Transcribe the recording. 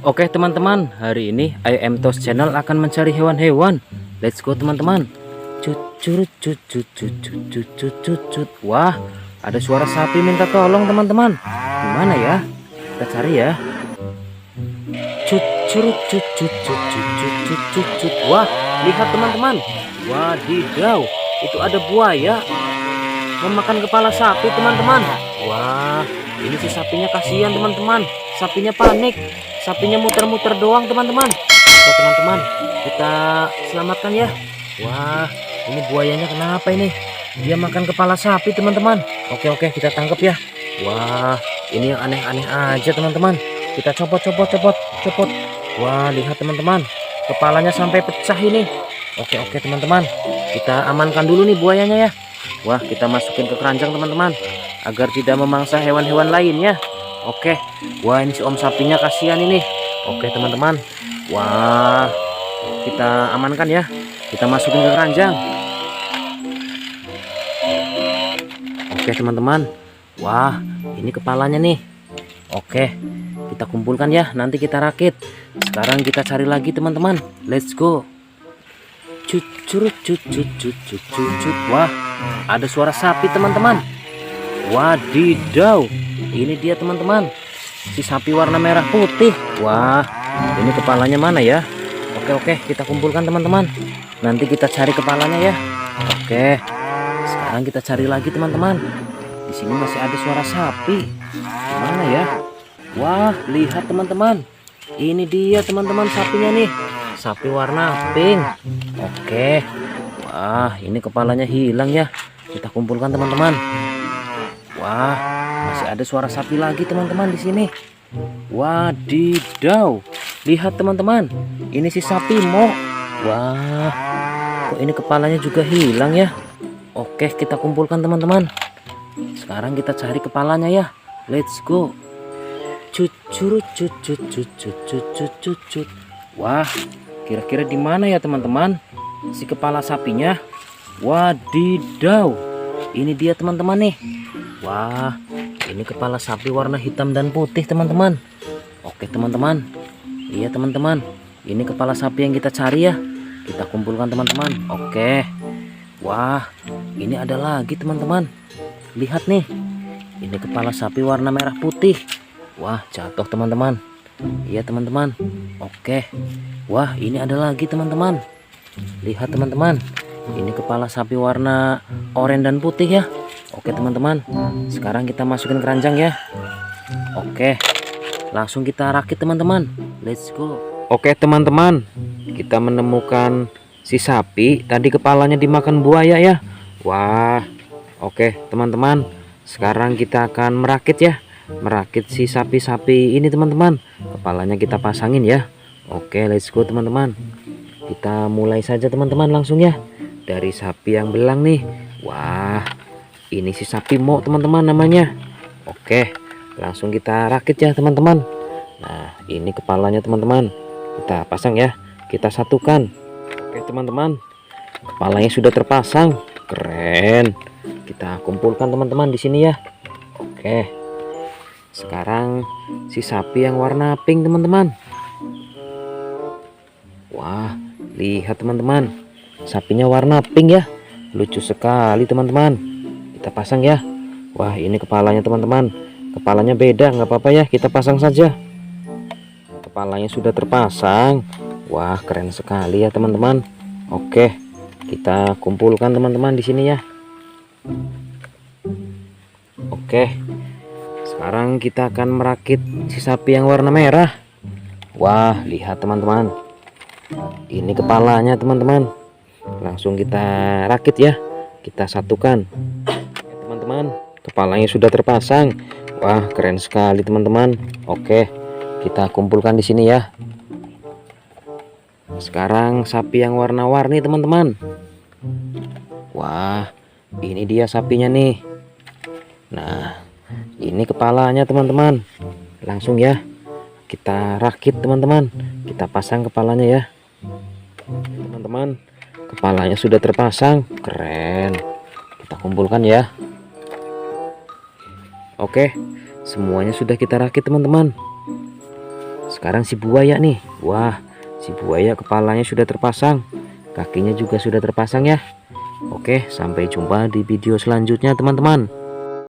Oke teman-teman, hari ini IM Tos Channel akan mencari hewan-hewan. Let's go teman-teman. Cucut cucut cucut cucut cucut. Wah, ada suara sapi minta tolong teman-teman. Gimana ya? Kita cari ya. Cucut cucut cucut cucut cucut. Wah, lihat teman-teman. Wadidaw, itu ada buaya memakan kepala sapi teman-teman. Wah, ini si sapinya kasihan teman-teman. Sapinya panik. Sapinya muter-muter doang teman-teman. Oke teman-teman, kita selamatkan ya. Wah, ini buayanya kenapa ini? Dia makan kepala sapi teman-teman. Oke oke, kita tangkap ya. Wah, ini yang aneh-aneh aja teman-teman. Kita copot copot copot copot. Wah, lihat teman-teman. Kepalanya sampai pecah ini. Oke oke teman-teman. Kita amankan dulu nih buayanya ya. Wah, kita masukin ke keranjang teman-teman agar tidak memangsa hewan-hewan lainnya. Oke, wah ini si om sapinya kasihan ini. Oke teman-teman, wah kita amankan ya. Kita masukin ke keranjang. Oke teman-teman, wah ini kepalanya nih. Oke, kita kumpulkan ya. Nanti kita rakit. Sekarang kita cari lagi teman-teman. Let's go. Cut cut cut cut cut. Wah, ada suara sapi teman-teman. Wadidaw, ini dia teman-teman. Si sapi warna merah putih. Wah, ini kepalanya mana ya? Oke oke, kita kumpulkan teman-teman. Nanti kita cari kepalanya ya. Oke. Sekarang kita cari lagi teman-teman. Di sini masih ada suara sapi. Mana ya? Wah, lihat teman-teman. Ini dia teman-teman sapinya nih. Sapi warna pink. Oke. Wah, ini kepalanya hilang ya. Kita kumpulkan teman-teman. Wah, masih ada suara sapi lagi teman-teman di sini. Wadidaw. Lihat teman-teman, ini si sapi mo. Wah, kok ini kepalanya juga hilang ya? Oke, kita kumpulkan teman-teman. Sekarang kita cari kepalanya ya. Let's go. Cucur, cucur, cucur, cucur, cucur. Wah, kira-kira di mana ya teman-teman? Si kepala sapinya. Wadidaw. Ini dia teman-teman nih. Wah, ini kepala sapi warna hitam dan putih, teman-teman. Oke, teman-teman. Iya, teman-teman. Ini kepala sapi yang kita cari ya. Kita kumpulkan, teman-teman. Oke. Wah, ini ada lagi, teman-teman. Lihat nih. Ini kepala sapi warna merah putih. Wah, jatuh, teman-teman. Iya, teman-teman. Oke. Wah, ini ada lagi, teman-teman. Lihat, teman-teman. Ini kepala sapi warna oranye dan putih ya. Oke teman-teman, sekarang kita masukin keranjang ya. Oke, langsung kita rakit teman-teman. Let's go. Oke teman-teman, kita menemukan si sapi. Tadi kepalanya dimakan buaya ya. Wah, oke teman-teman. Sekarang kita akan merakit ya. Merakit si sapi-sapi ini teman-teman. Kepalanya kita pasangin ya. Oke, let's go teman-teman. Kita mulai saja teman-teman langsung ya. Dari sapi yang belang nih. Wah, ini si sapi mo teman-teman namanya. Oke langsung kita rakit ya teman-teman. Nah ini kepalanya teman-teman. Kita pasang ya. Kita satukan. Oke teman-teman. Kepalanya sudah terpasang. Keren. Kita kumpulkan teman-teman di sini ya. Oke. Sekarang si sapi yang warna pink teman-teman. Wah lihat teman-teman. Sapinya warna pink ya. Lucu sekali teman-teman kita pasang ya. Wah ini kepalanya teman-teman. Kepalanya beda nggak apa-apa ya. Kita pasang saja. Kepalanya sudah terpasang. Wah keren sekali ya teman-teman. Oke kita kumpulkan teman-teman di sini ya. Oke sekarang kita akan merakit si sapi yang warna merah. Wah lihat teman-teman. Ini kepalanya teman-teman. Langsung kita rakit ya. Kita satukan kepalanya sudah terpasang. Wah keren sekali teman-teman. Oke kita kumpulkan di sini ya. Sekarang sapi yang warna-warni teman-teman. Wah ini dia sapinya nih. Nah ini kepalanya teman-teman. Langsung ya kita rakit teman-teman. Kita pasang kepalanya ya. Teman-teman kepalanya sudah terpasang. Keren. Kita kumpulkan ya Oke, semuanya sudah kita rakit teman-teman. sekarang si buaya nih. Wah si buaya kepalanya sudah terpasang. Kakinya juga sudah terpasang ya. Oke sampai jumpa di video selanjutnya teman-teman